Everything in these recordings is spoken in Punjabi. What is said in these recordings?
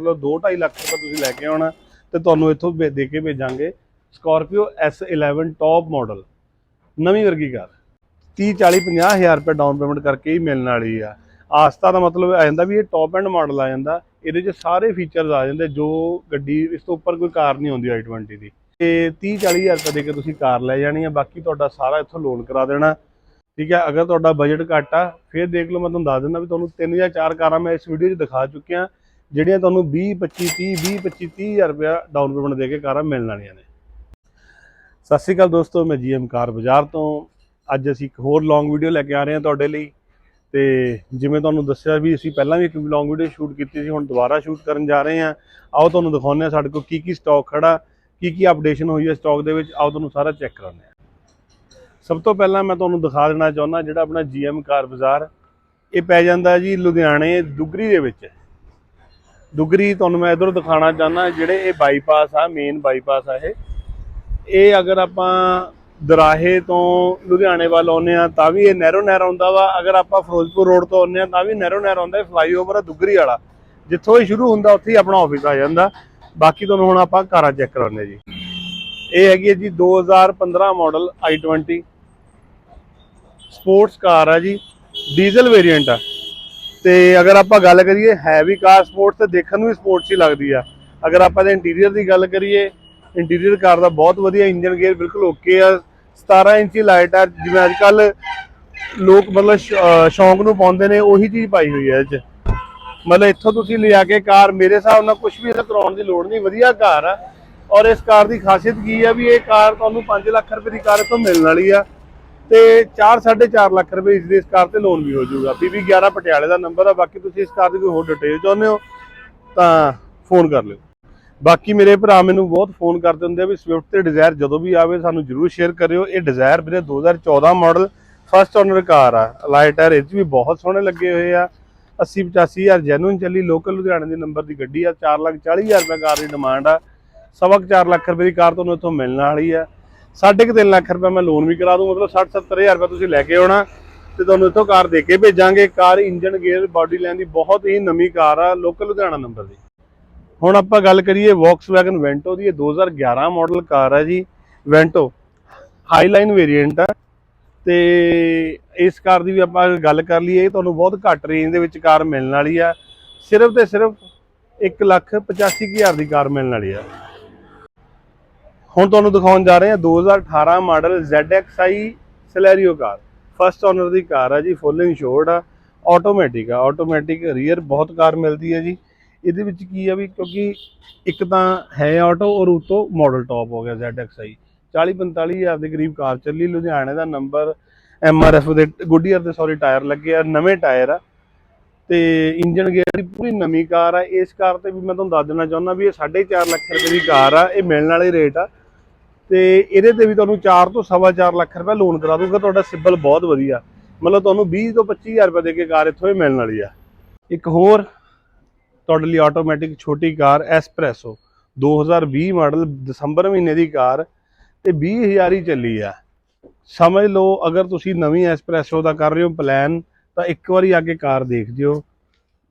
ਮਤਲਬ 2.5 ਲੱਖ ਰੁਪਏ ਤੁਸੀਂ ਲੈ ਕੇ ਆਉਣਾ ਤੇ ਤੁਹਾਨੂੰ ਇੱਥੋਂ ਭੇ- ਦੇ ਕੇ ਭੇਜਾਂਗੇ ਸਕਾਰਪੀਓ S11 ਟੌਪ ਮਾਡਲ ਨਵੀਂ ਵਰਗੀ ਕਾਰ। 30 40 50 ਹਜ਼ਾਰ ਰੁਪਏ ਡਾਊਨ ਪੇਮੈਂਟ ਕਰਕੇ ਹੀ ਮਿਲਣ ਵਾਲੀ ਆ। ਆਸਤਾ ਦਾ ਮਤਲਬ ਆ ਜਾਂਦਾ ਵੀ ਇਹ ਟੌਪ ਐਂਡ ਮਾਡਲ ਆ ਜਾਂਦਾ, ਇਹਦੇ 'ਚ ਸਾਰੇ ਫੀਚਰਸ ਆ ਜਾਂਦੇ, ਜੋ ਗੱਡੀ, ਇਸ ਤੋਂ ਉੱਪਰ ਕੋਈ ਕਾਰ ਨਹੀਂ ਆਉਂਦੀ i20 ਦੀ। ਤੇ 30 40 ਹਜ਼ਾਰ ਰੁਪਏ ਦੇ ਕੇ ਤੁਸੀਂ ਕਾਰ ਲੈ ਜਾਣੀ ਆ, ਬਾਕੀ ਤੁਹਾਡਾ ਸਾਰਾ ਇੱਥੋਂ ਲੋਨ ਕਰਾ ਦੇਣਾ। ਠੀਕ ਹੈ ਅਗਰ ਤੁਹਾਡਾ ਬਜਟ ਘੱਟ ਆ, ਫਿਰ ਦੇਖ ਲਓ, ਮੈਂ ਤੁਹਾਨੂੰ ਦੱਸ ਦਿੰਦਾ ਵੀ ਤੁਹਾਨੂੰ ਤਿੰਨ ਜਾਂ ਚਾਰ ਕਾਰਾਂ ਮੈਂ ਇਸ ਵੀਡੀਓ 'ਚ ਦਿਖਾ ਚੁੱਕਿਆ। ਜਿਹੜੀਆਂ ਤੁਹਾਨੂੰ 20 25 30 20 25 30 ਹਜ਼ਾਰ ਰੁਪਇਆ ਡਾਊਨ ਪੇਮੈਂਟ ਦੇ ਕੇ ਕਾਰਾਂ ਮਿਲਣ ਵਾਲੀਆਂ ਨੇ। ਸਤਿ ਸ਼੍ਰੀ ਅਕਾਲ ਦੋਸਤੋ, ਮੈਂ ਜੀਐਮ ਕਾਰ ਬਾਜ਼ਾਰ ਤੋਂ। ਅੱਜ ਅਸੀਂ ਇੱਕ ਹੋਰ ਲੌਂਗ ਵੀਡੀਓ ਲੈ ਕੇ ਆ ਰਹੇ ਹਾਂ ਤੁਹਾਡੇ ਲਈ। ਤੇ ਜਿਵੇਂ ਤੁਹਾਨੂੰ ਦੱਸਿਆ ਵੀ ਅਸੀਂ ਪਹਿਲਾਂ ਵੀ ਇੱਕ ਲੌਂਗ ਵੀਡੀਓ ਸ਼ੂਟ ਕੀਤੀ ਸੀ, ਹੁਣ ਦੁਬਾਰਾ ਸ਼ੂਟ ਕਰਨ ਜਾ ਰਹੇ ਹਾਂ। ਆਓ ਤੁਹਾਨੂੰ ਦਿਖਾਉਂਦੇ ਹਾਂ ਸਾਡੇ ਕੋਲ ਕੀ ਕੀ ਸਟਾਕ ਖੜਾ, ਕੀ ਕੀ ਅਪਡੇਸ਼ਨ ਹੋਈ ਹੈ ਸਟਾਕ ਦੇ ਵਿੱਚ। ਆਓ ਤੁਹਾਨੂੰ ਸਾਰਾ ਚੈੱਕ ਕਰਾਉਂਦੇ ਹਾਂ। ਸਭ ਤੋਂ ਪਹਿਲਾਂ ਮੈਂ ਤੁਹਾਨੂੰ ਦਿਖਾ ਦੇਣਾ ਚਾਹੁੰਦਾ ਜਿਹੜਾ ਆਪਣਾ ਜੀਐਮ ਕਾਰ ਬਾਜ਼ਾਰ। ਇਹ ਪੈ ਜਾਂਦਾ ਜੀ ਲੁਧਿਆਣੇ ਦੁਗਰੀ ਦੇ ਵਿੱਚ। ਦੁਗਰੀ ਤੁਹਾਨੂੰ ਮੈਂ ਇਧਰੋਂ ਦਿਖਾਣਾ ਚਾਹੁੰਦਾ, ਜਿਹੜੇ ਇਹ ਬਾਈਪਾਸ ਆ ਮੇਨ ਬਾਈਪਾਸ ਆ ਇਹ। ਇਹ ਅਗਰ ਆਪਾਂ ਦਰਾਹੇ ਤੋਂ ਲੁਧਿਆਣੇ ਵੱਲ ਆਉਂਦੇ ਆ ਤਾਂ ਵੀ ਇਹ ਨਹਿਰੋ ਨਹਿਰ ਆਉਂਦਾ ਵਾ। ਅਗਰ ਆਪਾਂ ਫਿਰੋਜ਼ਪੁਰ ਰੋਡ ਤੋਂ ਆਉਂਦੇ ਆ ਤਾਂ ਵੀ ਨਹਿਰੋ ਨਹਿਰ ਆਉਂਦਾ ਫਲਾਈਓਵਰ ਆ, ਦੁਗਰੀ ਵਾਲਾ। ਜਿੱਥੋਂ ਇਹ ਸ਼ੁਰੂ ਹੁੰਦਾ, ਉੱਥੇ ਹੀ ਆਪਣਾ ਆਫਿਸ ਆ ਜਾਂਦਾ। ਬਾਕੀ ਤੁਹਾਨੂੰ ਹੁਣ ਆਪਾਂ ਕਾਰਾਂ ਚੈੱਕ ਕਰਾਉਂਦੇ ਜੀ। ਇਹ ਹੈਗੀ ਹੈ ਜੀ 2015 ਮਾਡਲ i20 ਸਪੋਰਟਸ ਕਾਰ ਆ ਜੀ ਡੀਜ਼ਲ ਵੇਰੀਐਂਟ ਆ। ਤੇ ਅਗਰ ਆਪਾਂ ਗੱਲ ਕਰੀਏ ਹੈਵੀ ਕਾਰ ਸਪੋਰਟਸ ਤੇ ਦੇਖਣ ਨੂੰ ਵੀ ਸਪੋਰਟਸ ਹੀ ਲੱਗਦੀ ਆ। ਅਗਰ ਆਪਾਂ ਦੇ ਇੰਟੀਰੀਅਰ ਦੀ ਗੱਲ ਕਰੀਏ ਇੰਟੀਰੀਅਰ ਕਾਰ ਦਾ ਬਹੁਤ ਵਧੀਆ ਇੰਜਨ ਗੇਅਰ ਬਿਲਕੁਲ ਓਕੇ ਆ। 17 ਇੰਚੀ ਲਾਈਟ ਆ, ਜਿਵੇਂ ਅੱਜ ਕੱਲ ਲੋਕ ਮਤਲਬ ਸ਼- ਸ਼ੌਂਕ ਨੂੰ ਪਾਉਂਦੇ ਨੇ, ਉਹੀ ਚੀਜ਼ ਪਾਈ ਹੋਈ ਹੈ ਇਹ 'ਚ। ਮਤਲਬ ਇੱਥੋਂ ਤੁਸੀਂ ਲਿਆ ਕੇ ਕਾਰ ਮੇਰੇ ਹਿਸਾਬ ਨਾਲ ਕੁਝ ਵੀ ਇਹਦਾ ਕਰਾਉਣ ਦੀ ਲੋੜ ਨਹੀਂ, ਵਧੀਆ ਕਾਰ ਆ। ਔਰ ਇਸ ਕਾਰ ਦੀ ਖਾਸੀਅਤ ਕੀ ਆ ਵੀ ਇਹ ਕਾਰ ਤੁਹਾਨੂੰ 5 ਲੱਖ ਰੁਪਏ ਦੀ ਕਾਰ ਇੱਥੋਂ ਮਿਲਣ ਵਾਲੀ ਆ। ਤੇ 4 4.5 ਲੱਖ ਰੁਪਏ ਇਸ ਦੀ ਇਸ ਕਾਰ ਤੇ ਲੋਨ ਵੀ ਹੋ ਜਾਊਗਾ। PB 11 ਪਟਿਆਲੇ ਦਾ ਨੰਬਰ ਆ, ਬਾਕੀ ਤੁਸੀਂ ਇਸ ਕਾਰ ਦੀ ਕੋਈ ਹੋਰ ਡਿਟੇਲ ਚਾਹੁੰਦੇ ਹੋ ਤਾਂ ਫੋਨ ਕਰ ਲਿਓ। ਬਾਕੀ ਮੇਰੇ ਭਰਾ ਮੈਨੂੰ ਬਹੁਤ ਫੋਨ ਕਰਦੇ ਹੁੰਦੇ ਆ ਵੀ ਸਵਿਫਟ ਤੇ ਡਿਜ਼ਾਇਰ ਜਦੋਂ ਵੀ ਆਵੇ ਸਾਨੂੰ ਜਰੂਰ ਸ਼ੇਅਰ ਕਰਿਓ। ਇਹ ਡਿਜ਼ਾਇਰ ਵੀਰੇ 2014 ਮਾਡਲ ਫਸਟ ਓਨਰ ਕਾਰ ਆ। ਲਾਈਟ ਟਾਇਰ ਇਹ 'ਚ ਵੀ ਬਹੁਤ ਸੋਹਣੇ ਲੱਗੇ ਹੋਏ ਆ। 80 85 ਹਜ਼ਾਰ ਜੈਨੂਨ ਚੱਲੀ ਲੋਕਲ ਲੁਧਿਆਣੇ ਦੇ ਨੰਬਰ ਦੀ ਗੱਡੀ ਆ। 4 ਲੱਖ 40 ਹਜ਼ਾਰ ਰੁਪਏ ਕਾਰ ਦੀ ਡਿਮਾਂਡ ਆ। ਸਵਾ ਕੁ 4 ਲੱਖ ਰੁਪਏ ਦੀ ਕਾਰ ਤੁਹਾਨੂੰ ਇੱਥੋਂ ਮਿਲਣ ਵਾਲੀ ਆ। ਸਾਢੇ ਕੁ ਤਿੰਨ ਲੱਖ ਰੁਪਏ ਮੈਂ ਲੋਨ ਵੀ ਕਰਾ ਦੂੰ, ਮਤਲਬ 60 70 ਹਜ਼ਾਰ ਰੁਪਏ ਤੁਸੀਂ ਲੈ ਕੇ ਆਉਣਾ ਤੇ ਤੁਹਾਨੂੰ ਇੱਥੋਂ ਕਾਰ ਦੇ ਕੇ ਭੇਜਾਂਗੇ। Car engine gear body line ਦੀ ਬਹੁਤ ਹੀ ਨਵੀਂ ਕਾਰ ਆ ਲੋਕਲ ਲੁਧਿਆਣਾ ਨੰਬਰ ਦੀ। ਹੁਣ ਆਪਾਂ ਗੱਲ ਕਰੀਏ Volkswagen ਵੈਂਟੋ ਦੀ, ਇਹ 2011 ਮਾਡਲ ਕਾਰ ਆ ਜੀ। Vento ਹਾਈਲਾਈਨ ਵੇਰੀਐਂਟ ਆ। ਤੇ ਇਸ ਕਾਰ ਦੀ ਵੀ ਆਪਾਂ ਗੱਲ ਕਰ ਲਈਏ ਤੁਹਾਨੂੰ ਬਹੁਤ ਘੱਟ ਰੇਂਜ ਦੇ ਵਿੱਚ ਕਾਰ ਮਿਲਣ ਵਾਲੀ ਆ। ਸਿਰਫ ਤੇ ਸਿਰਫ 1 ਲੱਖ 85 ਹਜ਼ਾਰ ਦੀ ਕਾਰ ਮਿਲਣ ਵਾਲੀ ਆ। ਹੁਣ ਤੁਹਾਨੂੰ ਦਿਖਾਉਣ ਜਾ ਰਹੇ ਹਾਂ 2018 model ZXi Celerio car. First owner ਦੀ ਕਾਰ ਆ ਜੀ ਫੁੱਲ ਇੰਸ਼ੋਰਡ ਆ ਆਟੋਮੈਟਿਕ ਆ। ਆਟੋਮੈਟਿਕ ਰੀਅਰ ਬਹੁਤ ਕਾਰ ਮਿਲਦੀ ਹੈ ਜੀ। ਇਹਦੇ ਵਿੱਚ ਕੀ ਆ ਵੀ ਕਿਉਂਕਿ ਇੱਕ ਤਾਂ ਹੈ ਆਟੋ ਔਰ ਉਤੋਂ ਮਾਡਲ ਟੌਪ ਹੋ ਗਿਆ ZXi 40 45 ਹਜ਼ਾਰ ਦੇ ਕਰੀਬ ਕਾਰ ਚੱਲੀ। ਲੁਧਿਆਣੇ ਦਾ ਨੰਬਰ MRF ਦੇ ਗੁੱਡੀਅਰ ਦੇ ਸੌਰੀ ਟਾਇਰ ਲੱਗੇ ਆ, ਨਵੇਂ ਟਾਇਰ ਆ। ਤੇ ਇੰਜਨ ਗੇਅਰ ਦੀ ਪੂਰੀ ਨਵੀਂ ਕਾਰ ਆ। ਇਸ ਕਾਰ ਤੇ ਵੀ ਮੈਂ ਤੁਹਾਨੂੰ ਦੱਸ ਦੇਣਾ ਚਾਹੁੰਦਾ ਵੀ ਇਹ 4.5 ਲੱਖ ਰੁਪਏ ਦੀ ਕਾਰ ਆ। ਇਹ ਮਿਲਣ ਵਾਲੇ ਰੇਟ ਆ। ਤੇ ਇਹਦੇ ਤੇ ਵੀ ਤੁਹਾਨੂੰ 4 ਤੋਂ ਸਵਾ ਚਾਰ ਲੱਖ ਰੁਪਏ ਲੋਨ ਕਰਾ ਦੂੰਗਾ ਤੁਹਾਡਾ ਸਿਬਲ ਬਹੁਤ ਵਧੀਆ। ਮਤਲਬ ਤੁਹਾਨੂੰ 20 ਤੋਂ 25000 ਰੁਪਏ ਦੇ ਕੇ ਕਾਰ ਇੱਥੋਂ ਹੀ ਮਿਲਣ ਵਾਲੀ ਆ। ਇੱਕ ਹੋਰ, ਤੁਹਾਡੇ ਲਈ ਆਟੋਮੈਟਿਕ ਛੋਟੀ ਕਾਰ ਐਸਪ੍ਰੈਸੋ 2020 ਮਾਡਲ ਦਸੰਬਰ ਮਹੀਨੇ ਦੀ ਕਾਰ ਤੇ 20000 ਹੀ ਚੱਲੀ ਆ। ਸਮਝ ਲਓ, ਅਗਰ ਤੁਸੀਂ ਨਵੀਂ ਐਸਪ੍ਰੈਸੋ ਦਾ ਕਰ ਰਹੇ ਹੋ ਪਲਾਨ ਤਾਂ ਇੱਕ ਵਾਰੀ ਆ ਕੇ ਕਾਰ ਦੇਖ ਜਿਓ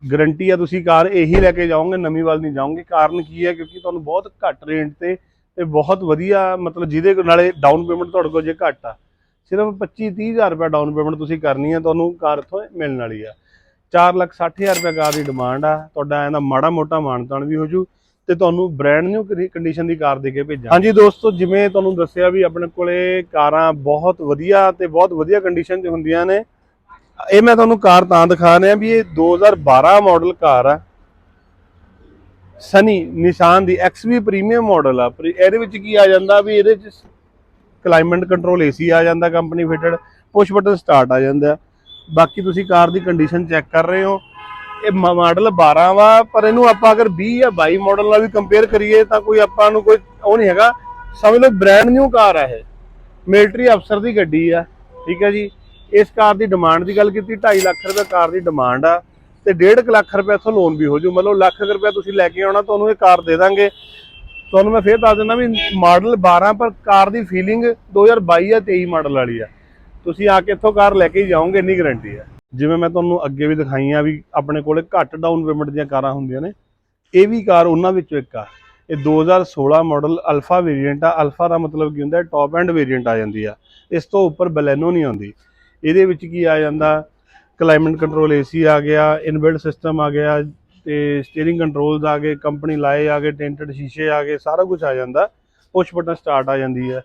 ਗਰੰਟੀ ਆ ਤੁਸੀਂ ਕਾਰ ਇਹੀ ਲੈ ਕੇ ਜਾਓਗੇ, ਨਵੀਂ ਵੱਲ ਨਹੀਂ ਜਾਓਗੇ। ਕਾਰਨ ਕੀ ਹੈ? ਕਿਉਂਕਿ ਤੁਹਾਨੂੰ ਬਹੁਤ ਘੱਟ ਰੇਂਟ ਤੇ ਤੇ ਬਹੁਤ ਵਧੀਆ, ਮਤਲਬ ਜਿਹਦੇ ਨਾਲੇ ਡਾਊਨ ਪੇਮੈਂਟ ਤੁਹਾਡੇ ਕੋਲ ਜੇ ਘੱਟ ਆ। ਸਿਰਫ 25 30000 ਰੁਪਏ ਡਾਊਨ ਪੇਮੈਂਟ ਤੁਸੀਂ ਕਰਨੀ ਹੈ ਤੁਹਾਨੂੰ ਕਾਰ ਇੱਥੋਂ ਮਿਲਣ ਵਾਲੀ ਆ। 4 ਲੱਖ 60000 ਰੁਪਏ ਕਾਰ ਦੀ ਡਿਮਾਂਡ ਆ, ਤੁਹਾਡਾ ਇਹਦਾ ਮਾੜਾ ਮੋਟਾ ਮਾਨਤਾਨ ਵੀ ਹੋ ਜੂ ਤੇ ਤੁਹਾਨੂੰ ਬ੍ਰਾਂਡ ਨਿਊ ਕੰਡੀਸ਼ਨ ਦੀ ਕਾਰ ਦੇ ਕੇ ਭੇਜਾਂ ਹਾਂਜੀ ਦੋਸਤੋ, ਜਿਵੇਂ ਤੁਹਾਨੂੰ ਦੱਸਿਆ ਵੀ ਆਪਣੇ ਕੋਲੇ ਕਾਰਾਂ ਬਹੁਤ ਵਧੀਆ ਤੇ ਬਹੁਤ ਵਧੀਆ ਕੰਡੀਸ਼ਨ 'ਚ ਹੁੰਦੀਆਂ ਨੇ। ਇਹ ਮੈਂ ਤੁਹਾਨੂੰ ਕਾਰ ਤਾਂ ਦਿਖਾ ਰਿਹਾ ਵੀ ਇਹ 2012 ਮਾਡਲ ਕਾਰ ਆ। ਸਨੀ ਨਿਸ਼ਾਨ ਦੀ XV ਪ੍ਰੀਮੀਅਮ ਮਾਡਲ ਆ। ਪ੍ਰੀ- ਇਹਦੇ ਵਿੱਚ ਕੀ ਆ ਜਾਂਦਾ ਵੀ ਇਹਦੇ ਚ ਕਲਾਈਮੇਟ ਕੰਟਰੋਲ ਏਸੀ ਆ ਜਾਂਦਾ company fitted push button start ਆ ਜਾਂਦਾ। ਬਾਕੀ ਤੁਸੀਂ ਕਾਰ ਦੀ ਕੰਡੀਸ਼ਨ ਚੈੱਕ ਕਰ ਰਹੇ ਹੋ। ਇਹ ਮਾਡਲ 12 ਵਾ, ਪਰ ਇਹਨੂੰ ਆਪਾਂ ਅਗਰ 20 ਜਾਂ 22 ਮਾਡਲ ਨਾਲ ਵੀ ਕੰਪੇਅਰ ਕਰੀਏ ਤਾਂ ਕੋਈ ਆਪਾਂ ਨੂੰ ਕੋਈ ਉਹ ਨਹੀਂ ਹੈਗਾ। ਸਮਝ ਲਓ ਬ੍ਰਾਂਡ ਨਿਊ ਕਾਰ ਆ ਇਹ। ਮਿਲਟਰੀ ਅਫਸਰ ਦੀ ਗੱਡੀ ਆ। ਠੀਕ ਹੈ ਜੀ। ਇਸ ਕਾਰ ਦੀ ਡਿਮਾਂਡ ਦੀ ਗੱਲ ਕੀਤੀ 2.5 ਲੱਖ ਰੁਪਏ ਕਾਰ ਦੀ ਡਿਮਾਂਡ ਆ। ਤੇ 1.5 ਲੱਖ ਰੁਪਏ ਇਥੋਂ ਲੋਨ ਵੀ ਹੋ ਜੂ। ਮਤਲਬ ਲੱਖ ਕੁ ਰੁਪਏ ਤੁਸੀਂ ਲੈ ਕੇ ਆਉਣਾ, ਤੁਹਾਨੂੰ ਇਹ ਕਾਰ ਦੇ ਦਾਂਗੇ। ਤੁਹਾਨੂੰ ਮੈਂ ਫੇਰ ਦੱਸ ਦਿੰਦਾ ਵੀ ਮਾਡਲ 12 ਪਰ ਕਾਰ ਦੀ ਫੀਲਿੰਗ 2022 ਜਾਂ 23 ਮਾਡਲ ਵਾਲੀ ਆ। ਤੁਸੀਂ ਆ ਕੇ ਇੱਥੋਂ ਕਾਰ ਲੈ ਕੇ ਹੀ ਜਾਓਗੇ, ਇੰਨੀ ਗਾਰੰਟੀ ਆ। ਜਿਵੇਂ ਮੈਂ ਤੁਹਾਨੂੰ ਅੱਗੇ ਵੀ ਦਿਖਾਈਆਂ ਵੀ ਆਪਣੇ ਕੋਲੇ ਘੱਟ ਡਾਊਨ ਪੇਮੈਂਟ ਦੀਆਂ ਕਾਰਾਂ ਹੁੰਦੀਆਂ ਨੇ, ਇਹ ਵੀ ਕਾਰ ਉਹਨਾਂ ਵਿੱਚੋਂ ਇੱਕ ਆ। ਇਹ 2016 ਮਾਡਲ ਅਲਫਾ ਵੇਰੀਐਂਟ ਆ। ਅਲਫਾ ਦਾ ਮਤਲਬ ਕੀ ਹੁੰਦਾ ਟੌਪ ਐਂਡ ਵੇਰੀਐਂਟ ਆ ਜਾਂਦੀ ਆ। ਇਸ ਤੋਂ ਉੱਪਰ ਬਲੈਨੋ ਨਹੀਂ ਆਉਂਦੀ। ਇਹਦੇ ਵਿੱਚ ਕੀ ਆ ਜਾਂਦਾ ਕਲਾਈਮੇਟ ਕੰਟਰੋਲ ਏਸੀ ਆ ਗਿਆ ਇਨਬਿਲਟ ਸਿਸਟਮ ਆ ਗਿਆ, ਤੇ ਸਟੀਅਰਿੰਗ ਕੰਟਰੋਲਸ ਆ ਗਏ ਕੰਪਨੀ ਲਾਏ ਆ ਗਏ ਟੈਂਟਡ ਸ਼ੀਸ਼ੇ ਆ ਗਏ, ਸਾਰਾ ਕੁਝ ਆ ਜਾਂਦਾ ਪੁਸ਼ ਬਟਨ ਸਟਾਰਟ ਆ ਜਾਂਦੀ ਹੈ।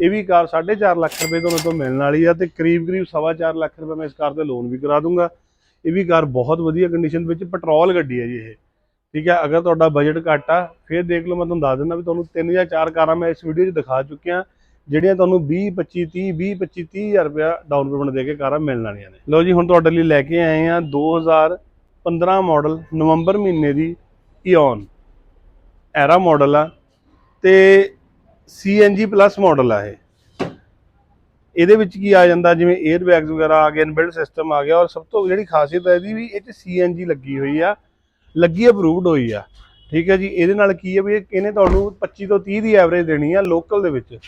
ਇਹ ਵੀ ਕਾਰ 4.5 ਲੱਖ ਰੁਪਏ ਤੁਹਾਨੂੰ ਤੋਂ ਮਿਲਣ ਵਾਲੀ ਆ ਤੇ ਕਰੀਬ ਕਰੀਬ 4.5 ਲੱਖ ਰੁਪਏ ਮੈਂ ਇਸ ਕਾਰ ਤੇ ਲੋਨ ਵੀ ਕਰਾ ਦੂੰਗਾ। ਇਹ ਵੀ ਕਾਰ ਬਹੁਤ ਵਧੀਆ ਕੰਡੀਸ਼ਨ ਵਿੱਚ ਪੈਟਰੋਲ ਗੱਡੀ ਹੈ ਜੀ ਇਹ। ਠੀਕ ਹੈ, ਅਗਰ ਤੁਹਾਡਾ ਬਜਟ ਘੱਟ ਆ, ਫਿਰ ਦੇਖ ਲਓ ਮੈਂ ਤੁਹਾਨੂੰ ਦੱਸ ਦਿੰਦਾ ਵੀ ਤੁਹਾਨੂੰ ਤਿੰਨ ਜਾਂ ਚਾਰ ਕਾਰਾਂ ਮੈਂ ਇਸ ਵੀਡੀਓ 'ਚ ਦਿਖਾ ਚੁੱਕਿਆ। ਜਿਹੜੀਆਂ ਤੁਹਾਨੂੰ 20 25 30 20 25 30000 ਰੁਪਇਆ ਡਾਊਨ ਪੇਮੈਂਟ ਦੇ ਕੇ ਕਾਰਾਂ ਮਿਲਣ ਵਾਲੀਆਂ ਨੇ। ਲਓ ਜੀ, ਹੁਣ ਤੁਹਾਡੇ ਲਈ ਲੈ ਕੇ ਆਏ ਆ 2015 ਮਾਡਲ ਨਵੰਬਰ ਮਹੀਨੇ ਦੀ ਇਓਨ ਐਰਾ ਮਾਡਲ ਆ ਤੇ CNG ਪਲੱਸ ਮਾਡਲ ਆ ਇਹ। ਇਹਦੇ ਵਿੱਚ ਕੀ ਆ ਜਾਂਦਾ, ਜਿਵੇਂ 에ਅਰ ਬੈਗਸ ਵਗੈਰਾ ਆ ਗਏ ਇਨਬਿਲਟ ਸਿਸਟਮ ਆ ਗਿਆ ਔਰ ਸਭ ਤੋਂ ਜਿਹੜੀ ਖਾਸੀਅਤ ਹੈ ਇਹਦੀ ਵੀ ਇਹ 'ਚ CNG ਲੱਗੀ ਹੋਈ ਆ, ਲੱਗੀ ਅਪਰੂਵਡ ਹੋਈ ਆ। ਠੀਕ ਹੈ ਜੀ, ਇਹਦੇ ਨਾਲ ਕੀ ਹੈ ਵੀ ਇਹਨੇ ਤੁਹਾਨੂੰ 25 ਤੋਂ 30 ਦੀ ਐਵਰੇਜ ਦੇਣੀ ਆ ਲੋਕਲ ਦੇ ਵਿੱਚ।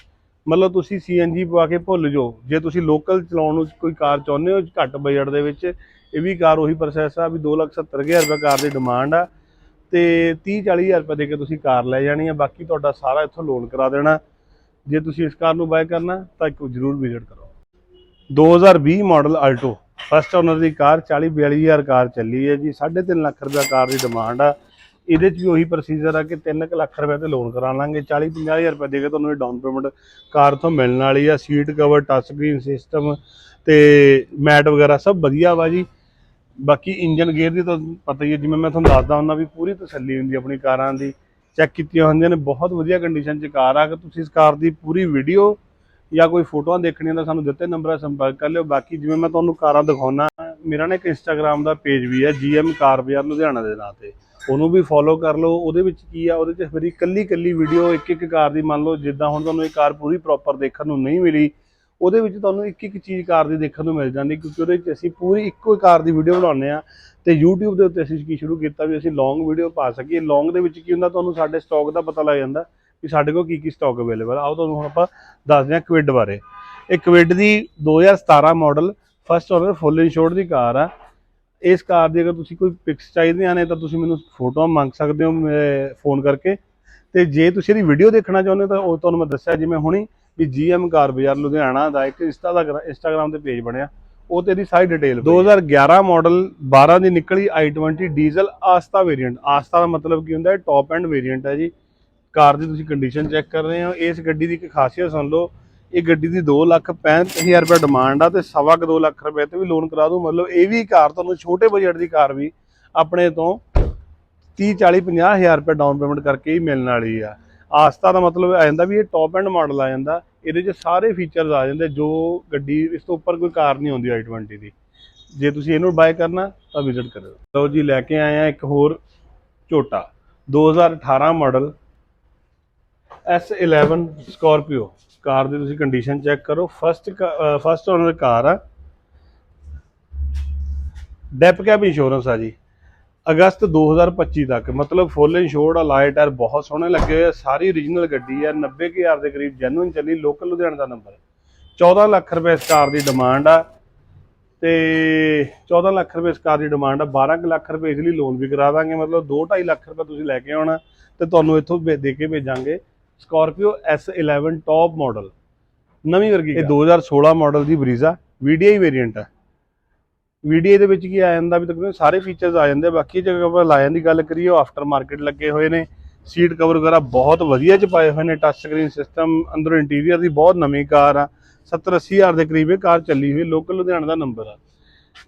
ਮਤਲਬ ਤੁਸੀਂ CNG ਪਵਾ ਕੇ ਭੁੱਲ ਜਾਓ। ਜੇ ਤੁਸੀਂ ਲੋਕਲ ਚਲਾਉਣ ਨੂੰ ਕੋਈ ਕਾਰ ਚਾਹੁੰਦੇ ਹੋ, ਘੱਟ ਬਜਟ ਦੇ ਵਿੱਚ, ਇਹ ਵੀ ਕਾਰ ਉਹੀ ਪ੍ਰੋਸੈਸ ਆ ਵੀ 270000 ਰੁਪਏ ਕਾਰ ਦੀ ਡਿਮਾਂਡ ਆ ਤੇ 30 40000 ਰੁਪਏ ਦੇ ਕੇ ਤੁਸੀਂ ਕਾਰ ਲੈ ਜਾਣੀ ਆ, ਬਾਕੀ ਤੁਹਾਡਾ ਸਾਰਾ ਇੱਥੋਂ ਲੋਨ ਕਰਾ ਦੇਣਾ। ਜੇ ਤੁਸੀਂ ਇਸ ਕਾਰ ਨੂੰ ਬਾਏ ਕਰਨਾ, ਤਾਂ ਇੱਕ ਜ਼ਰੂਰ ਵਿਜ਼ਿਟ ਕਰੋ। 2020 ਮਾਡਲ ਆਲਟੋ ਫਸਟ ਓਨਰ ਦੀ ਕਾਰ 40 42000 ਕਾਰ ਚੱਲੀ ਹੈ ਜੀ 3.5 ਲੱਖ ਰੁਪਏ ਕਾਰ ਦੀ ਡਿਮਾਂਡ ਆ। ਇਹਦੇ 'ਚ ਵੀ ਉਹੀ ਪ੍ਰੋਸੀਜਰ ਆ ਕਿ 3 ਲੱਖ ਰੁਪਏ ਤੇ ਲੋਨ ਕਰਾ ਲਾਂਗੇ 40 50000 ਰੁਪਏ ਦੇ ਕੇ ਤੁਹਾਨੂੰ ਇਹ ਡਾਊਨ ਪੇਮੈਂਟ ਕਾਰ ਤੋਂ ਮਿਲਣ ਵਾਲੀ ਆ seat cover touch screen system ਤੇ ਮੈਟ ਵਗੈਰਾ ਸਭ ਵਧੀਆ ਵਾ ਜੀ। ਬਾਕੀ ਇੰਜਨ ਗੇਅਰ ਦੀ ਤਾਂ ਪਤਾ ਹੀ ਹੈ ਜਿਵੇਂ ਮੈਂ ਤੁਹਾਨੂੰ ਦੱਸਦਾ ਹੁੰਦਾ ਵੀ ਪੂਰੀ ਤਸੱਲੀ ਹੁੰਦੀ ਆਪਣੀ ਕਾਰਾਂ ਦੀ। ਚੈੱਕ ਕੀਤੀਆਂ ਹੁੰਦੀਆਂ ਨੇ, ਬਹੁਤ ਵਧੀਆ ਕੰਡੀਸ਼ਨ 'ਚ ਕਾਰ ਆ। ਕਿ ਤੁਸੀਂ ਇਸ ਕਾਰ ਦੀ ਪੂਰੀ ਵੀਡੀਓ ਜਾਂ ਕੋਈ ਫੋਟੋਆਂ ਦੇਖਣੀਆਂ ਤਾਂ ਸਾਨੂੰ ਦਿੱਤੇ ਨੰਬਰਾਂ ਸੰਪਰਕ ਕਰ ਲਿਓ। ਬਾਕੀ ਜਿਵੇਂ ਮੈਂ ਤੁਹਾਨੂੰ ਕਾਰਾਂ ਦਿਖਾਉਣਾ ਮੇਰਾ ਨਾ ਇੱਕ ਇੰਸਟਾਗ੍ਰam ਦਾ ਪੇਜ ਵੀ ਹੈ ਜੀਐਮ ਕਾਰ ਬਾਜ਼ਾਰ, ਲੁਧਿਆਣਾ ਦੇ ਨਾਂ ਤੇ। ਉਹਨੂੰ ਵੀ ਫੋਲੋ ਕਰ ਲਓ, ਉਹਦੇ ਵਿੱਚ ਕੀ ਆ, ਉਹਦੇ 'ਚ ਮੇਰੀ ਕੱਲੀ ਕੱਲੀ ਵੀਡੀਓ ਇੱਕ ਇੱਕ ਕਾਰ ਦੀ ਮੰਨ ਲਓ, ਜਿੱਦਾਂ ਹੁਣ ਤੁਹਾਨੂੰ ਇਹ ਕਾਰ ਪੂਰੀ ਪ੍ਰੋਪਰ ਦੇਖਣ ਨੂੰ ਨਹੀਂ ਮਿਲੀ, ਉਹਦੇ ਵਿੱਚ ਤੁਹਾਨੂੰ ਇੱਕ ਇੱਕ ਚੀਜ਼ ਕਾਰ ਦੀ ਦੇਖਣ ਨੂੰ ਮਿਲ ਜਾਂਦੀ, ਕਿਉਂਕਿ ਉਹਦੇ ਵਿੱਚ ਅਸੀਂ ਪੂਰੀ ਇੱਕੋ ਹੀ ਕਾਰ ਦੀ ਵੀਡੀਓ ਬਣਾਉਂਦੇ ਆ ਤੇ YouTube ਦੇ ਉੱਤੇ ਅਸੀਂ ਕੀ ਸ਼ੁਰੂ ਕੀਤਾ ਵੀ ਅਸੀਂ ਲੌਂਗ ਵੀਡੀਓ ਪਾ ਸਕੀਏ ਲੌਂਗ ਦੇ ਵਿੱਚ ਕੀ ਹੁੰਦਾ, ਤੁਹਾਨੂੰ ਸਾਡੇ ਸਟਾਕ ਦਾ ਪਤਾ ਲੱਗ ਜਾਂਦਾ ਵੀ ਸਾਡੇ ਕੋਲ ਕੀ ਕੀ ਸਟਾਕ ਅਵੇਲੇਬਲ ਆਓ ਤੁਹਾਨੂੰ ਹੁਣ ਆਪਾਂ ਦੱਸਦੇ ਹਾਂ ਕਵਿਡ ਬਾਰੇ। ਇਹ ਕਵਿਡ ਦੀ 2017 model first owner full insured ਦੀ ਕਾਰ ਆ। ਇਸ ਕਾਰ ਦੀ ਅਗਰ ਤੁਸੀਂ ਕੋਈ ਪਿਕਸ ਚਾਹੀਦੀਆਂ ਨੇ ਤਾਂ ਤੁਸੀਂ ਮੈਨੂੰ ਫੋਟੋਆਂ ਮੰਗ ਸਕਦੇ ਹੋ ਫੋਨ ਕਰਕੇ। ਤੇ ਜੇ ਤੁਸੀਂ ਇਹਦੀ ਵੀਡੀਓ ਦੇਖਣਾ ਚਾਹੁੰਦੇ ਹੋ ਤਾਂ ਉਹ ਤੁਹਾਨੂੰ ਮੈਂ ਦੱਸਿਆ ਜਿਵੇਂ ਹੁਣੀ ਵੀ ਜੀਐਮ ਕਾਰ ਬਾਜ਼ਾਰ ਲੁਧਿਆਣਾ ਦਾ ਇੱਕ ਇੰਸਟਾ ਦਾ ਇੰਸਟਾਗ੍ਰam ਤੇ ਪੇਜ ਬਣਿਆ। ਉਹ ਤੇ ਇਹਦੀ ਸਾਰੀ ਡਿਟੇਲ 2011 ਮਾਡਲ 12 ਦੀ ਨਿਕਲੀ i20 ਡੀਜ਼ਲ ਆਸਤਾ ਵੇਰੀਐਂਟ ਆਸਤਾ ਦਾ ਮਤਲਬ ਕੀ ਹੁੰਦਾ ਹੈ? ਟੌਪ ਐਂਡ ਵੇਰੀਐਂਟ ਹੈ ਜੀ। ਕਾਰ ਦੀ ਤੁਸੀਂ ਕੰਡੀਸ਼ਨ ਚੈੱਕ ਕਰ ਰਹੇ ਹੋ। ਇਸ ਗੱਡੀ ਦੀ ਇੱਕ ਖਾਸੀਅਤ ਸੁਣ ਲਓ। ਇਹ ਗੱਡੀ ਦੀ 265000 ਰੁਪਏ ਡਿਮਾਂਡ ਆ ਤੇ ਸਵਾ ਕੁ ਦੋ ਲੱਖ ਰੁਪਏ ਤੇ ਵੀ ਲੋਨ ਕਰਾ ਦੂੰ ਮਤਲਬ ਇਹ ਵੀ ਕਾਰ ਤੁਹਾਨੂੰ ਛੋਟੇ ਬਜਟ ਦੀ ਕਾਰ ਵੀ ਆਪਣੇ ਤੋਂ 30 40 50000 ਰੁਪਏ ਡਾਊਨ ਪੇਮੈਂਟ ਕਰਕੇ ਹੀ ਮਿਲਣ ਵਾਲੀ ਆ। ਆਸਤਾ ਦਾ ਮਤਲਬ ਆ ਜਾਂਦਾ ਵੀ ਇਹ ਟੌਪ ਐਂਡ ਮਾਡਲ ਆ ਜਾਂਦਾ। ਇਹਦੇ 'ਚ ਸਾਰੇ ਫੀਚਰਸ ਆ ਜਾਂਦੇ। ਜੋ ਗੱਡੀ ਇਸ ਤੋਂ ਉੱਪਰ ਕੋਈ ਕਾਰ ਨਹੀਂ ਆਉਂਦੀ i20 ਦੀ। ਜੇ ਤੁਸੀਂ ਇਹਨੂੰ ਬਾਏ ਕਰਨਾ, ਤਾਂ ਵਿਜ਼ਿਟ ਕਰਿਓ। ਲਓ ਜੀ, ਲੈ ਕੇ ਆਏ ਆ ਇੱਕ ਹੋਰ ਝੋਟਾ। 2018 ਮਾਡਲ S11 ਸਕਾਰਪੀਓ ਕਾਰ ਦੀ ਤੁਸੀਂ ਕੰਡੀਸ਼ਨ ਚੈੱਕ ਕਰੋ। ਫਸਟ ਫਸਟ ਓਨਰ ਕਾਰ ਆ। ਡੈਪ ਕੈਬ ਇੰਸ਼ੋਰੈਂਸ ਆ ਜੀ। ਅਗਸਤ 2025 ਤੱਕ। ਮਤਲਬ ਫੁੱਲ ਇੰਸ਼ੋਰਡ ਆ ਲਾਈਟ ਟਾਇਰ ਬਹੁਤ ਸੋਹਣੇ ਲੱਗੇ ਹੋਏ ਆ। ਸਾਰੀ ਓਰੀਜਨਲ ਗੱਡੀ ਆ। 90000 ਦੇ ਕਰੀਬ ਜੈਨੂਇਨ ਚੱਲੀ। ਲੋਕਲ ਲੁਧਿਆਣਾ ਦਾ ਨੰਬਰ 14 ਲੱਖ ਰੁਪਏ ਇਸ ਕਾਰ ਦੀ ਡਿਮਾਂਡ ਆ। ਤੇ 14 ਲੱਖ ਰੁਪਏ ਇਸ ਕਾਰ ਦੀ ਡਿਮਾਂਡ ਆ। 12 ਕੁ ਲੱਖ ਰੁਪਏ ਇਸ ਲਈ ਲੋਨ ਵੀ ਕਰਾ ਦਾਂਗੇ। ਮਤਲਬ 2.5 ਲੱਖ ਰੁਪਏ ਤੁਸੀਂ ਲੈ ਕੇ ਆਉਣਾ ਤੇ ਤੁਹਾਨੂੰ ਇੱਥੋਂ ਭੇ- ਦੇ ਕੇ ਭੇਜਾਂਗੇ। ਸਕਾਰਪੀਓ S11 ਟੌਪ ਮਾਡਲ ਨਵੀਂ ਵਰਗੀ ਇਹ 2016 ਮਾਡਲ ਦੀ ਬਰੀਜ਼ਾ। VDI ਵੇਰੀਐਂਟ ਹੈ। VDI ਦੇ ਵਿੱਚ ਕੀ ਆ ਜਾਂਦਾ ਵੀ ਤਕਰੀਬਨ ਸਾਰੇ ਫੀਚਰਸ ਆ ਜਾਂਦੇ। ਬਾਕੀ ਜੇ ਆਪਾਂ ਲਾਇਨ ਦੀ ਗੱਲ ਕਰੀਏ ਉਹ ਆਫਟਰ ਮਾਰਕੀਟ ਲੱਗੇ ਹੋਏ ਨੇ। ਸੀਟ ਕਵਰ ਵਗੈਰਾ ਬਹੁਤ ਵਧੀਆ ਚ ਪਾਏ ਹੋਏ ਨੇ। ਟੱਚ ਸਕਰੀਨ ਸਿਸਟਮ ਅੰਦਰੋਂ ਇੰਟੀਰੀਅਰ ਦੀ ਬਹੁਤ ਨਵੀਂ ਕਾਰ ਆ। 70 80 ਹਜ਼ਾਰ ਦੇ ਕਰੀਬ ਇਹ ਕਾਰ ਚੱਲੀ ਹੋਈ ਲੋਕਲ ਲੁਧਿਆਣਾ ਦਾ ਨੰਬਰ ਆ।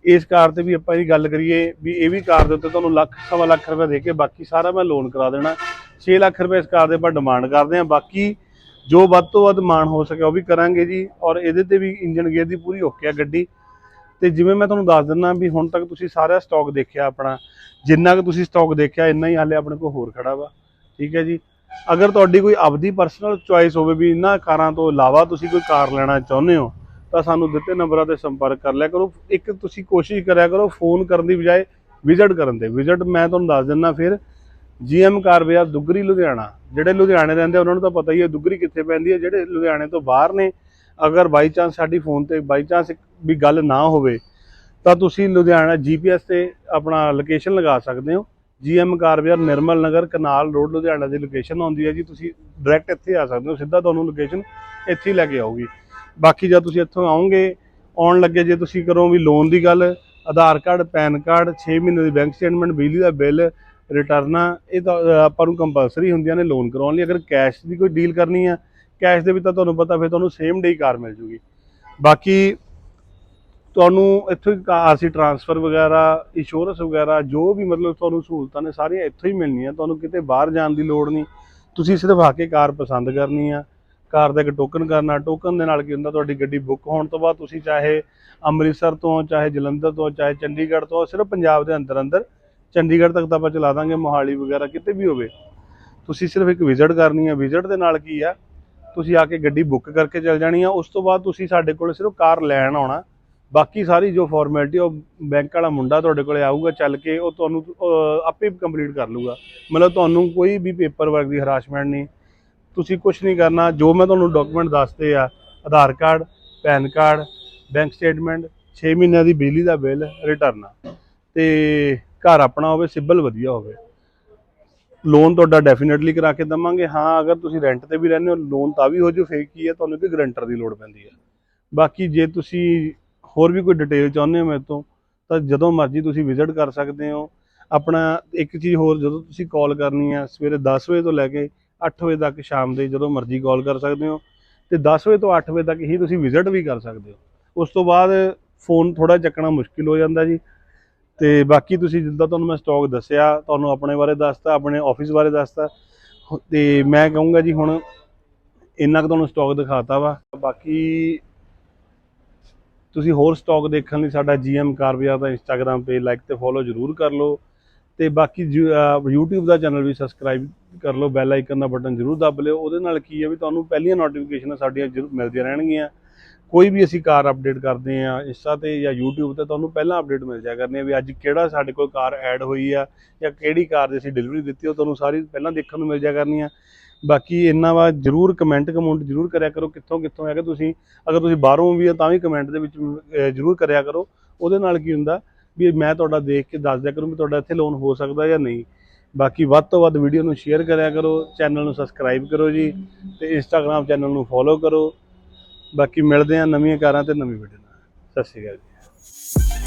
ਇਸ ਕਾਰ ਤੇ ਵੀ ਆਪਾਂ ਇਹਦੀ ਗੱਲ ਕਰੀਏ ਵੀ ਇਹ ਵੀ ਕਾਰ ਦੇ ਉੱਤੇ ਤੁਹਾਨੂੰ ਲੱਖ ਸਵਾ ਲੱਖ ਰੁਪਏ ਦੇ ਕੇ ਬਾਕੀ ਸਾਰਾ ਮੈਂ ਲੋਨ ਕਰਾ ਦੇਣਾ। 6 ਲੱਖ ਰੁਪਏ ਇਸ ਕਾਰ ਦੇ ਆਪਾਂ ਡਿਮਾਂਡ ਕਰਦੇ ਹਾਂ। ਬਾਕੀ ਜੋ ਵੱਧ ਤੋਂ ਵੱਧ ਮਾਣ ਹੋ ਸਕੇ ਉਹ ਵੀ ਕਰਾਂਗੇ ਜੀ। ਔਰ ਇਹਦੇ ਤੇ ਵੀ ਇੰਜਨ ਗੇਅਰ ਦੀ ਪੂਰੀ ਓਕੇ ਆ ਗੱਡੀ। ਤੇ ਜਿਵੇਂ ਮੈਂ ਤੁਹਾਨੂੰ ਦੱਸ ਦਿੰਦਾ ਵੀ ਹੁਣ ਤੱਕ ਤੁਸੀਂ ਸਾਰਾ ਸਟਾਕ ਦੇਖਿਆ ਆਪਣਾ। ਜਿੰਨਾ ਕੁ ਤੁਸੀਂ ਸਟਾਕ ਦੇਖਿਆ, ਇੰਨਾ ਹੀ ਹਾਲੇ ਆਪਣੇ ਕੋਲ ਹੋਰ ਖੜਾ ਵਾ। ਠੀਕ ਹੈ ਜੀ। ਅਗਰ ਤੁਹਾਡੀ ਕੋਈ ਆਪਦੀ ਪਰਸਨਲ ਚੁਆਇਸ ਹੋਵੇ ਵੀ ਇਹਨਾਂ ਕਾਰਾਂ ਤੋਂ ਇਲਾਵਾ ਤੁਸੀਂ ਕੋਈ ਕਾਰ ਲੈਣਾ ਚਾਹੁੰਦੇ ਹੋ, ਤਾਂ ਸਾਨੂੰ ਦਿੱਤੇ ਨੰਬਰਾਂ ਤੇ ਸੰਪਰਕ ਕਰ ਲਿਆ ਕਰੋ। ਇੱਕ ਤੁਸੀਂ ਕੋਸ਼ਿਸ਼ ਕਰਿਆ ਕਰੋ ਫੋਨ ਕਰਨ ਦੀ ਬਜਾਏ ਵਿਜ਼ਿਟ ਕਰਨ ਦੇ। ਵਿਜ਼ਿਟ ਮੈਂ ਤੁਹਾਨੂੰ ਦੱਸ ਦਿੰਦਾ ਫਿਰ ਜੀਐਮ ਕਾਰ ਬਾਜ਼ਾਰ ਦੁੱਗਰੀ ਲੁਧਿਆਣਾ, ਜਿਹੜੇ ਲੁਧਿਆਣੇ ਰਹਿੰਦੇ ਉਹਨਾਂ ਨੂੰ ਤਾਂ ਪਤਾ ਹੀ ਹੈ ਦੁੱਗਰੀ ਕਿੱਥੇ ਪੈਂਦੀ ਹੈ, ਜਿਹੜੇ ਲੁਧਿਆਣੇ ਤੋਂ ਬਾਹਰ ਨੇ, ਅਗਰ ਬਾਈ ਚਾਂਸ ਸਾਡੀ ਫੋਨ ਤੇ ਬਾਈ ਚਾਂਸ ਵੀ ਗੱਲ ਨਾ ਹੋਵੇ, ਤਾਂ ਤੁਸੀਂ ਲੁਧਿਆਣਾ ਜੀਪੀਐਸ ਤੇ ਆਪਣਾ ਲੋਕੇਸ਼ਨ ਲਗਾ ਸਕਦੇ ਹੋ। ਜੀਐਮ ਕਾਰ ਬਾਜ਼ਾਰ ਨਿਰਮਲ ਨਗਰ, ਕਨਾਲ ਰੋਡ, ਲੁਧਿਆਣਾ ਦੀ ਲੋਕੇਸ਼ਨ ਆਉਂਦੀ ਹੈ ਜੀ, ਤੁਸੀਂ ਡਾਇਰੈਕਟ ਇੱਥੇ ਆ ਸਕਦੇ ਹੋ, ਸਿੱਧਾ ਤੁਹਾਨੂੰ ਲੋਕੇਸ਼ਨ ਇੱਥੇ ਹੀ ਲੈ ਕੇ ਆਉਗੀ ਬਾਕੀ ਜਦ ਤੁਸੀਂ ਇੱਥੋਂ ਆਓਗੇ ਆਉਣ ਲੱਗੇ ਜੇ ਤੁਸੀਂ ਕਰੋ ਵੀ ਲੋਨ ਦੀ ਗੱਲ, ਆਧਾਰ ਕਾਰਡ, ਪੈਨ ਕਾਰਡ 6 ਮਹੀਨੇ ਦੀ ਬੈਂਕ ਸਟੇਟਮੈਂਟ ਬਿਜਲੀ ਦਾ ਬਿੱਲ ਰਿਟਰਨਾਂ, ਇਹ ਤਾਂ ਆਪਾਂ ਨੂੰ ਕੰਪਲਸਰੀ ਹੁੰਦੀਆਂ ਨੇ ਲੋਨ ਕਰਾਉਣ ਲਈ। ਅਗਰ ਕੈਸ਼ ਦੀ ਕੋਈ ਡੀਲ ਕਰਨੀ ਆ ਕੈਸ਼ ਦੇ ਵਿੱਚ ਤਾਂ ਤੁਹਾਨੂੰ ਪਤਾ ਫਿਰ ਤੁਹਾਨੂੰ ਸੇਮ ਡੇ ਕਾਰ ਮਿਲ ਜੂਗੀ। ਬਾਕੀ ਤੁਹਾਨੂੰ ਇੱਥੋਂ ਹੀ ਆਰਸੀ ਟਰਾਂਸਫਰ ਵਗੈਰਾ ਇੰਸ਼ੋਰੈਂਸ ਵਗੈਰਾ, ਜੋ ਵੀ ਮਤਲਬ ਤੁਹਾਨੂੰ ਸਹੂਲਤਾਂ ਨੇ ਸਾਰੀਆਂ ਇੱਥੋਂ ਹੀ ਮਿਲਣੀਆਂ। ਤੁਹਾਨੂੰ ਕਿਤੇ ਬਾਹਰ ਜਾਣ ਦੀ ਲੋੜ ਨਹੀਂ। ਤੁਸੀਂ ਸਿਰਫ ਆ ਕੇ ਕਾਰ ਪਸੰਦ ਕਰਨੀ ਆ। ਕਾਰ ਦਾ ਇੱਕ ਟੋਕਨ ਕਰਨਾ। ਟੋਕਨ ਦੇ ਨਾਲ ਕੀ ਹੁੰਦਾ, ਤੁਹਾਡੀ ਗੱਡੀ ਬੁੱਕ ਹੋਣ ਤੋਂ ਬਾਅਦ ਤੁਸੀਂ ਚਾਹੇ ਅੰਮ੍ਰਿਤਸਰ ਤੋਂ, ਚਾਹੇ ਜਲੰਧਰ ਤੋਂ, ਚਾਹੇ ਚੰਡੀਗੜ੍ਹ ਤੋਂ, ਸਿਰਫ ਪੰਜਾਬ ਦੇ ਅੰਦਰ ਅੰਦਰ ਚੰਡੀਗੜ੍ਹ ਤੱਕ ਤਾਂ ਆਪਾਂ ਚਲਾ ਦਾਂਗੇ, ਮੋਹਾਲੀ ਵਗੈਰਾ ਕਿਤੇ ਵੀ ਹੋਵੇ। ਤੁਸੀਂ ਸਿਰਫ ਇੱਕ ਵਿਜ਼ਿਟ ਕਰਨੀ ਹੈ ਵਿਜ਼ਿਟ ਦੇ ਨਾਲ ਕੀ ਆ? ਤੁਸੀਂ ਆ ਕੇ ਗੱਡੀ ਬੁੱਕ ਕਰਕੇ ਚੱਲ ਜਾਣੀ ਆ। ਉਸ ਤੋਂ ਬਾਅਦ ਤੁਸੀਂ ਸਾਡੇ ਕੋਲ ਸਿਰਫ ਕਾਰ ਲੈਣ ਆਉਣਾ। ਬਾਕੀ ਸਾਰੀ ਜੋ ਫਾਰਮੈਲਿਟੀ ਉਹ ਬੈਂਕ ਵਾਲਾ ਮੁੰਡਾ ਤੁਹਾਡੇ ਕੋਲੇ ਆਊਗਾ ਚੱਲ ਕੇ, ਉਹ ਤੁਹਾਨੂੰ ਆਪੇ ਕੰਪਲੀਟ ਕਰ ਲੂਗਾ ਮਤਲਬ ਤੁਹਾਨੂੰ ਕੋਈ ਵੀ ਪੇਪਰ ਵਰਕ ਦੀ ਹਰਾਸਮੈਂਟ ਨਹੀਂ। ਤੁਸੀਂ ਕੁਝ ਨਹੀਂ ਕਰਨਾ। ਜੋ ਮੈਂ ਤੁਹਾਨੂੰ ਡਾਕੂਮੈਂਟ ਦੱਸਦੇ ਆ, Aadhaar card, pan card bank statement 6 ਮਹੀਨਿਆਂ ਦੀ ਬਿਜਲੀ ਦਾ ਬਿੱਲ ਰਿਟਰਨ ਤੇ ਘਰ ਆਪਣਾ ਹੋਵੇ, ਸਿਬਲ ਵਧੀਆ ਹੋਵੇ। ਲੋਨ ਤੁਹਾਡਾ ਡੈਫੀਨਿਟਲੀ ਕਰਾ ਕੇ ਦਵਾਂਗੇ। ਹਾਂ, ਅਗਰ ਤੁਸੀਂ ਰੈਂਟ ਤੇ ਵੀ ਰਹਿੰਦੇ ਹੋ ਲੋਨ ਤਾਂ ਵੀ ਹੋ ਜੂ ਫੇਕ ਕੀ ਹੈ, ਤੁਹਾਨੂੰ ਕੋਈ ਗਰੰਟਰ ਦੀ ਲੋੜ ਪੈਂਦੀ ਹੈ। ਬਾਕੀ ਜੇ ਤੁਸੀਂ ਹੋਰ ਵੀ ਕੋਈ ਡਿਟੇਲ ਚਾਹੁੰਦੇ ਹੋ ਮੇਰੇ ਤੋਂ, ਤਾਂ ਜਦੋਂ ਮਰਜ਼ੀ ਤੁਸੀਂ ਵਿਜ਼ਿਟ ਕਰ ਸਕਦੇ ਹੋ। ਆਪਣਾ ਇੱਕ ਚੀਜ਼ ਹੋਰ, ਜਦੋਂ ਤੁਸੀਂ ਕਾਲ ਕਰਨੀ ਹੈ, ਸਵੇਰੇ 10 ਵਜੇ ਤੋਂ ਲੈ ਕੇ 8 ਵਜੇ ਤੱਕ ਸ਼ਾਮ ਦੇ, ਜਦੋਂ ਮਰਜ਼ੀ ਕਾਲ ਕਰ ਸਕਦੇ ਹੋ। ਤੇ 10 ਵਜੇ ਤੋਂ 8 ਵਜੇ ਤੱਕ ਹੀ ਤੁਸੀਂ ਵਿਜ਼ਿਟ ਵੀ ਕਰ ਸਕਦੇ ਹੋ। ਉਸ ਤੋਂ ਬਾਅਦ ਫੋਨ ਥੋੜਾ ਚੱਕਣਾ ਮੁਸ਼ਕਿਲ ਹੋ ਜਾਂਦਾ ਜੀ। ਤੇ ਬਾਕੀ ਤੁਸੀਂ ਜਿੱਦਾਂ ਤੁਹਾਨੂੰ ਮੈਂ ਸਟਾਕ ਦੱਸਿਆ, ਤੁਹਾਨੂੰ ਆਪਣੇ ਬਾਰੇ ਦੱਸਤਾ, ਆਪਣੇ ਆਫਿਸ ਬਾਰੇ ਦੱਸਤਾ, ਹੋ- ਤੇ ਮੈਂ ਕਹੂੰਗਾ ਜੀ ਹੁਣ ਇੰਨਾ ਕੁ ਤੁਹਾਨੂੰ ਸਟਾਕ ਦਿਖਾਤਾ ਵਾ। ਬਾਕੀ ਤੁਸੀਂ ਹੋਰ ਸਟਾਕ ਦੇਖਣ ਲਈ ਸਾਡਾ ਜੀਐਮ ਕਾਰ ਬਾਜ਼ਾਰ ਦਾ ਇੰਸਟਾਗ੍ਰam ਪੇਜ ਲਾਈਕ ਤੇ ਫੋਲੋ ਜਰੂਰ ਕਰ ਲਓ। ਤੇ ਬਾਕੀ ਜੂ- ਅਹ YouTube ਦਾ ਚੈਨਲ ਵੀ ਸਬਸਕ੍ਰਾਈਬ ਕਰ ਲਓ ਬੈਲ ਆਈਕਨ ਦਾ ਬਟਨ ਜਰੂਰ ਦੱਬ ਲਿਓ। ਉਹਦੇ ਨਾਲ ਕੀ ਹੈ ਵੀ ਤੁਹਾਨੂੰ ਪਹਿਲੀਆਂ ਨੋਟੀਫਿਕੇਸ਼ਨਾਂ ਸਾਡੀਆਂ ਜ਼ਰੂਰ ਮਿਲਦੀਆਂ ਰਹਿਣਗੀਆਂ। ਕੋਈ ਵੀ ਅਸੀਂ ਕਾਰ ਅਪਡੇਟ ਕਰਦੇ ਆ ਇੰਸਟਾ ਤੇ ਜਾਂ YouTube ਤੇ ਤੁਹਾਨੂੰ ਪਹਿਲਾਂ ਅਪਡੇਟ ਮਿਲ ਜਾਇਆ ਕਰਨੀ ਵੀ ਅੱਜ ਕਿਹੜਾ ਸਾਡੇ ਕੋਲ ਕਾਰ ਐਡ ਹੋਈ ਆ ਜਾਂ ਕਿਹੜੀ ਕਾਰ ਦੀ ਅਸੀਂ ਡਿਲੀਵਰੀ ਦਿੱਤੀ ਉਹ ਤੁਹਾਨੂੰ ਸਾਰੀ ਪਹਿਲਾਂ ਦੇਖਣ ਨੂੰ ਮਿਲ ਜਾਇਆ ਕਰਨੀ ਆ। ਬਾਕੀ ਇੰਨਾ ਵਾ, ਜਰੂਰ ਕਮੈਂਟ ਕਮੈਂਟ ਜਰੂਰ ਕਰਿਆ ਕਰੋ ਕਿੱਥੋਂ ਕਿੱਥੋਂ ਹੈਗਾ ਤੁਸੀਂ, ਅਗਰ ਤੁਸੀਂ ਬਾਹਰੋਂ ਵੀ ਆ ਤਾਂ ਵੀ ਕਮੈਂਟ ਦੇ ਵਿੱਚ ਜਰੂਰ ਕਰਿਆ ਕਰੋ। ਉਹਦੇ ਨਾਲ ਕੀ ਹੁੰਦਾ ਵੀ ਮੈਂ ਤੁਹਾਡਾ ਦੇਖ ਕੇ ਦੱਸ ਦਿਆ ਕਰੂੰ ਵੀ ਤੁਹਾਡਾ ਇੱਥੇ ਲੋਨ ਹੋ ਸਕਦਾ ਜਾਂ ਨਹੀਂ। ਬਾਕੀ ਵੱਧ ਤੋਂ ਵੱਧ ਵੀਡੀਓ ਨੂੰ ਸ਼ੇਅਰ ਕਰਿਆ ਕਰੋ ਚੈਨਲ ਨੂੰ ਸਬਸਕ੍ਰਾਈਬ ਕਰੋ ਜੀ ਤੇ ਇੰਸਟਾਗ੍ਰam ਚੈਨਲ ਨੂੰ ਫੋਲੋ ਕਰੋ। ਬਾਕੀ ਮਿਲਦੇ ਆ ਨਵੀਆਂ ਕਾਰਾਂ ਤੇ ਨਵੀਂ ਵੀਡੀਓ ਨਾਲ। ਸਤਿ ਸ਼੍ਰੀ ਅਕਾਲ ਜੀ।